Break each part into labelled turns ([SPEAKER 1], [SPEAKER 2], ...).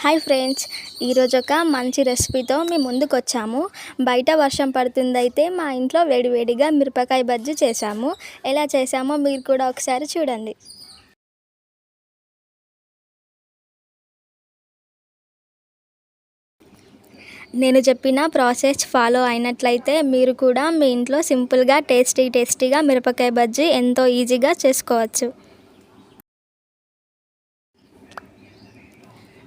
[SPEAKER 1] Hi friends ఈరోజు ఒక మంచి రెసిపీతో మీ ముందుకు వచ్చాము బయట వర్షం పడుతుందైతే మా ఇంట్లో వేడివేడిగా మిరపకాయ బజ్జీ చేసాము ఎలా చేసామో మీరు కూడా ఒకసారి చూడండి. నేను చెప్పిన ప్రాసెస్ ఫాలో అయినట్లయితే మీరు కూడా మీ ఇంట్లో సింపుల్గా టేస్టీ టేస్టీగా మిరపకాయ బజ్జీ ఎంతో ఈజీగా చేసుకోవచ్చు.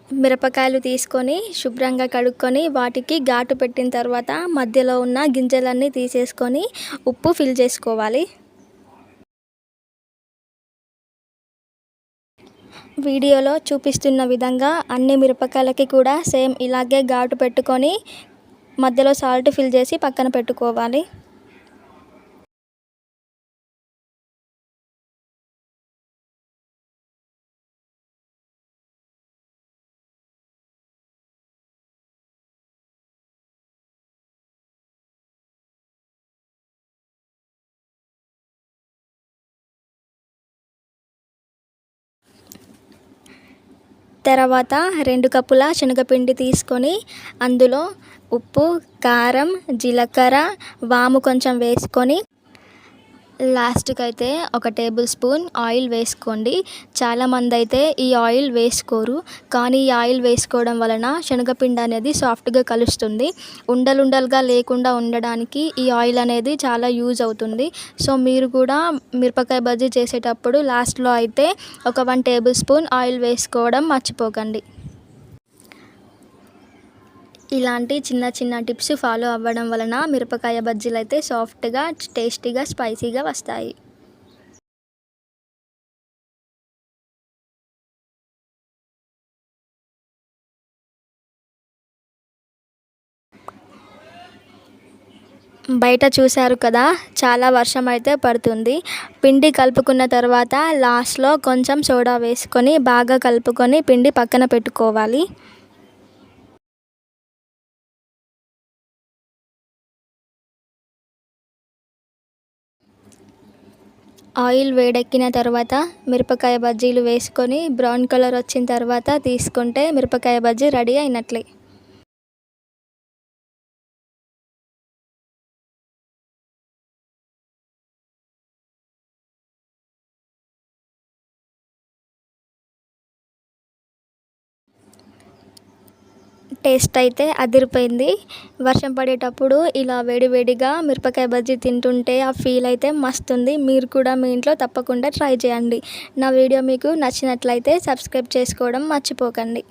[SPEAKER 1] మిరపకాయలు తీసుకొని శుభ్రంగా కడుక్కొని వాటికి ఘాటు పెట్టిన తర్వాత మధ్యలో ఉన్న గింజలన్నీ తీసేసుకొని ఉప్పు ఫిల్ చేసుకోవాలి. వీడియోలో చూపిస్తున్న విధంగా అన్ని మిరపకాయలకి కూడా సేమ్ ఇలాగే ఘాటు పెట్టుకొని మధ్యలో సాల్ట్ ఫిల్ చేసి పక్కన పెట్టుకోవాలి. తర్వాత రెండు కప్పుల శనగపిండి తీసుకొని అందులో ఉప్పు కారం జీలకర్ర వాము కొంచెం వేసుకొని లాస్ట్కి అయితే ఒక టేబుల్ స్పూన్ ఆయిల్ వేసుకోండి. చాలామంది అయితే ఈ ఆయిల్ వేసుకోరు. కానీ ఈ ఆయిల్ వేసుకోవడం వలన శనగపిండి అనేది సాఫ్ట్గా కలుస్తుంది. ఉండలుండలుగా లేకుండా ఉండడానికి ఈ ఆయిల్ అనేది చాలా యూజ్ అవుతుంది. సో మీరు కూడా మిరపకాయ బజ్జీ చేసేటప్పుడు లాస్ట్లో అయితే ఒక వన్ టేబుల్ స్పూన్ ఆయిల్ వేసుకోవడం మర్చిపోకండి. ఇలాంటి చిన్న చిన్న టిప్స్ ఫాలో అవ్వడం వలన మిరపకాయ బజ్జీలు అయితే సాఫ్ట్గా టేస్టీగా స్పైసీగా వస్తాయి. బయట చూశారు కదా చాలా వర్షం అయితే పడుతుంది. పిండి కలుపుకున్న తర్వాత లాస్ట్లో కొంచెం సోడా వేసుకొని బాగా కలుపుకొని పిండి పక్కన పెట్టుకోవాలి. ఆయిల్ వేడెక్కిన తర్వాత మిరపకాయ బజ్జీలు వేసుకొని బ్రౌన్ కలర్ వచ్చిన తర్వాత తీసుకుంటే మిరపకాయ బజ్జీ రెడీ అయినట్లే. టేస్ట్ అయితే అదిరిపోయింది. వర్షం పడేటప్పుడు ఇలా వేడివేడిగా మిరపకాయ బజ్జీ తింటుంటే ఆ ఫీల్ అయితే మస్తుంది మీరు కూడా మీ ఇంట్లో తప్పకుండా ట్రై చేయండి. నా వీడియో మీకు నచ్చినట్లయితే సబ్స్క్రైబ్ చేసుకోవడం మర్చిపోకండి.